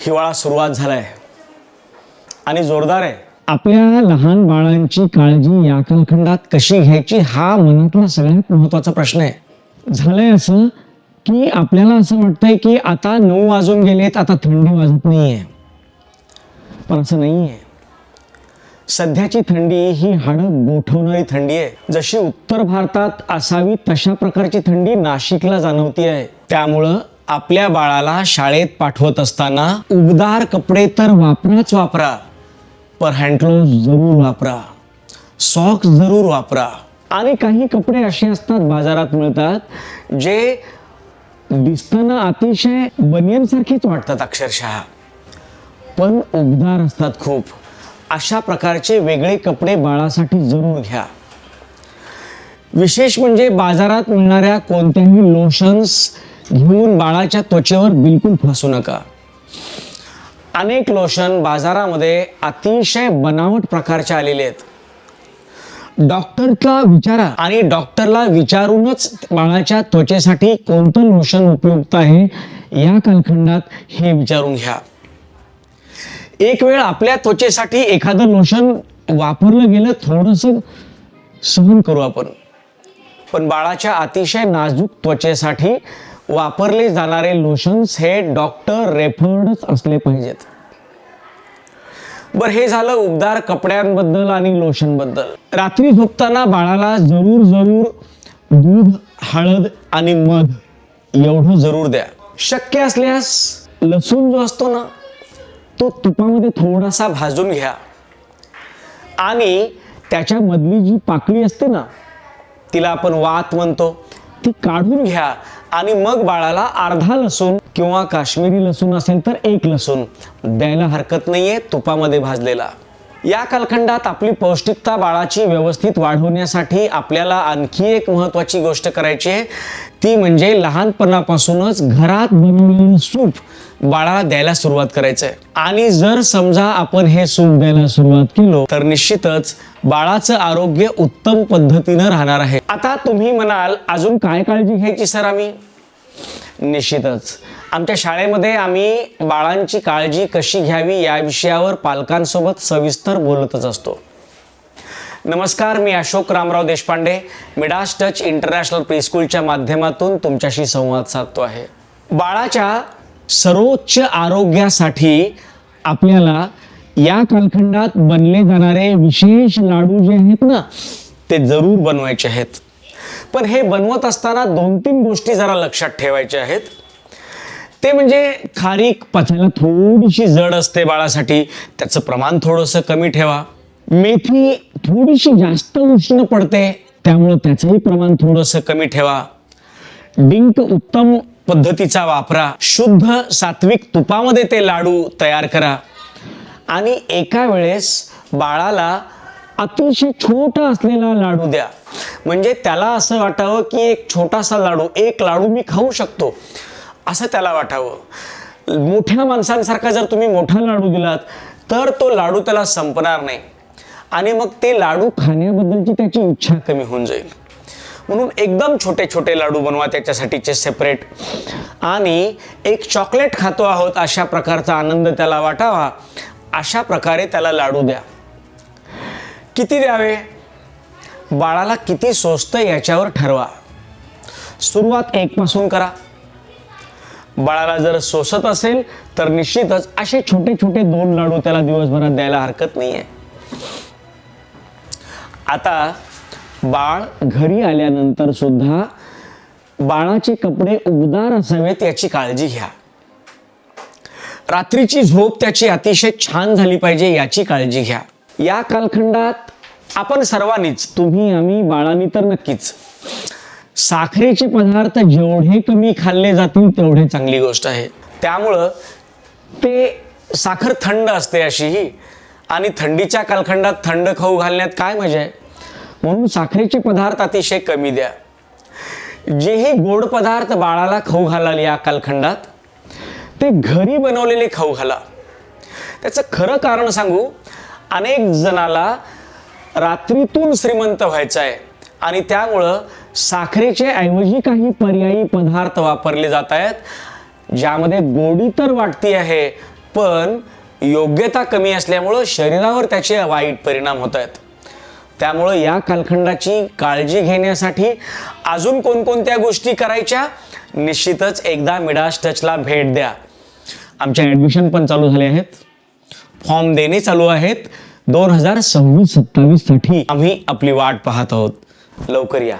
हिवाळा सुरुवात झालाय. आणि जोरदार आहे. आपल्या लहान बाळांची काळजी या कालखंडात कशी घ्यायची हा मनातला सगळ्यात महत्त्वाचा प्रश्न आहे. झालंय असं की आपल्याला असं वाटतंय की आता नऊ वाजून गेलेत आता थंडी वाजत नाहीये. पण असं नाहीये. सध्याची थंडी ही हाडं गोठवणारी थंडी आहे. जशी उत्तर भारतात असावी तशा प्रकारची थंडी नाशिकला जाणवती आहे त्यामुळं आपल्या बाळाला शाळेत पाठवत असताना उबदार कपडे तर वापराच वापरा पर हँडग्लोव जरूर वापरा सॉक्स जरूर वापरा. आणि काही कपडे असे असतात बाजारात मिळतात जे दिसताना अतिशय बनियनसारखेच वाटतात अक्षरशः. पण उबदार असतात खूप. अशा प्रकारचे वेगळे कपडे बाळासाठी जरूर घ्या. विशेष म्हणजे बाजारात मिळणाऱ्या कोणत्याही लोशन्स घेऊन बाळाच्या त्वचेवर बिलकुल फसू नका. अनेक लोशन बाजारामध्ये अतिशय बनावट प्रकारचे आलेले आहेत. डॉक्टरला विचारा आणि डॉक्टरला विचारूनच बाळाच्या त्वचेसाठी कोणतं लोशन उपयुक्त आहे या कालखंडात हे विचारून घ्या. एक वेळ आपल्या त्वचेसाठी एखादं लोशन वापरलं गेलं थोडंसं सहन करू आपण. पण बाळाच्या अतिशय नाजूक त्वचेसाठी वापरले जाणारे लोशन्स हे डॉक्टर रेफर्डच असले पाहिजेत. बर हे झालं उबदार कपड्यांबद्दल आणि लोशनबद्दल रात्री झोपताना बाळाला जरूर जरूर दूध हळद आणि मध एवढं जरूर द्या. शक्य असल्यास लसूण जो असतो ना तो तुपामध्ये थोडासा भाजून घ्या. आणि त्याच्या मधली जी पाकळी असते ना तिला आपण वात म्हणतो. ती काढून घ्या आणि मग बाळाला अर्धा लसूण किंवा काश्मीरी लसूण असेल तर एक लसूण. द्यायला हरकत नाहीये तुपामध्ये भाजलेला. या कालखंडात आपली पौष्टिकता बाळाची व्यवस्थित वाढवण्यासाठी आपल्याला आणखी एक महत्वाची गोष्ट करायची आहे. ती म्हणजे लहानपणापासूनच घरात बनवलेलं सूप बाळाला द्यायला सुरुवात करायचं आहे. आणि जर समजा आपण हे सूप द्यायला सुरुवात केलो तर निश्चितच बाळाचं आरोग्य उत्तम पद्धतीनं राहणार आहे. आता तुम्ही म्हणाल अजून काय काळजी घ्यायची सर आम्ही? निश्चितच. आमच्या शाळेमध्ये आम्ही बाळांची काळजी कशी घ्यावी या विषयावर पालकांसोबत सविस्तर बोलतच असतो. नमस्कार मी Ashok Ramrao Deshpande Midas Touch International प्रीस्कूलच्या माध्यमातून तुमच्याशी संवाद साधतो आहे. बाळाच्या सर्वोच्च आरोग्यासाठी आपल्याला या कालखंडात बनले जाणारे विशेष लाडू जे आहेत ना ते जरूर बनवायचे आहेत. पण हे बनवत असताना दोन तीन गोष्टी जरा लक्षात ठेवायच्या आहेत. ते म्हणजे खारीक पचायला थोडीशी जड असते बाळासाठी. त्याचं प्रमाण थोडंसं कमी ठेवा. मेथी थोडीशी जास्त उष्ण पडते त्यामुळं त्याचंही प्रमाण थोडंसं कमी ठेवा. डिंक उत्तम पद्धतीचा वापरा. शुद्ध सात्विक तुपामध्ये ते लाडू तयार करा. आणि एका वेळेस बाळाला अतिशय छोटा असलेला लाडू द्या. म्हणजे त्याला असं वाटावं की एक छोटासा लाडू एक लाडू मी खाऊ शकतो. असं त्याला वाटावं. मोठ्या माणसांसारखा जर तुम्ही मोठा लाडू दिलात तर तो लाडू त्याला संपणार नाही. आणि मग ते लाडू खाण्याबद्दलची त्याची इच्छा कमी होऊन जाईल. म्हणून एकदम छोटे छोटे लाडू बनवा त्याच्यासाठीचे सेपरेट आणि एक चॉकलेट खातो आहोत अशा प्रकारचा आनंद त्याला वाटावा. अशा प्रकारे त्याला लाडू द्या. किती द्यावे? बाळाला किती सोसतं याच्यावर ठरवा. सुरुवात एकपासून करा. बाळाला जर सोसत असेल तर निश्चितच असे छोटे छोटे दोन लाडू त्याला दिवसभरात द्यायला हरकत नाहीये. आता बाळ घरी आल्यानंतर सुद्धा बाळाचे कपडे उबदार असावेत याची काळजी घ्या. रात्रीची झोप त्याची अतिशय छान झाली पाहिजे याची काळजी घ्या. या कालखंडात आपण सर्वांनीच तुम्ही आम्ही बाळांनी तर नक्कीच साखरेचे पदार्थ जेवढे कमी खाल्ले जातील तेवढे चांगली गोष्ट आहे. त्यामुळं ते साखर थंड असते अशीही आणि थंडीच्या कालखंडात थंड खाऊ घालण्यात काय मजा आहे? म्हणून साखरेचे पदार्थ अतिशय कमी द्या. जेही गोड पदार्थ बाळाला खाऊ घालाल या कालखंडात ते घरी बनवलेले खाऊ घाला. त्याचं खरं कारण सांगू अनेक जणाला रात्रीतून श्रीमंत व्हायचं आहे. आणि त्यामुळं साखरेचे ऐवजी काही पर्यायी पदार्थ वापरले जात आहेत ज्यामध्ये गोडी तर वाटती आहे पण योग्यता कमी असल्यामुळं शरीरावर त्याचे वाईट परिणाम होत आहेत. त्यामुळं या कालखंडाची काळजी घेण्यासाठी अजून कोणकोणत्या गोष्टी करायच्या? निश्चितच एकदा मिडास टचला भेट द्या. आमच्या ॲडमिशन पण चालू झाले आहेत. फॉर्म देणे चालू आहेत. दोन हजार सव्वीस सत्तावीससाठी आम्ही आपली वाट पाहत आहोत. लवकर या.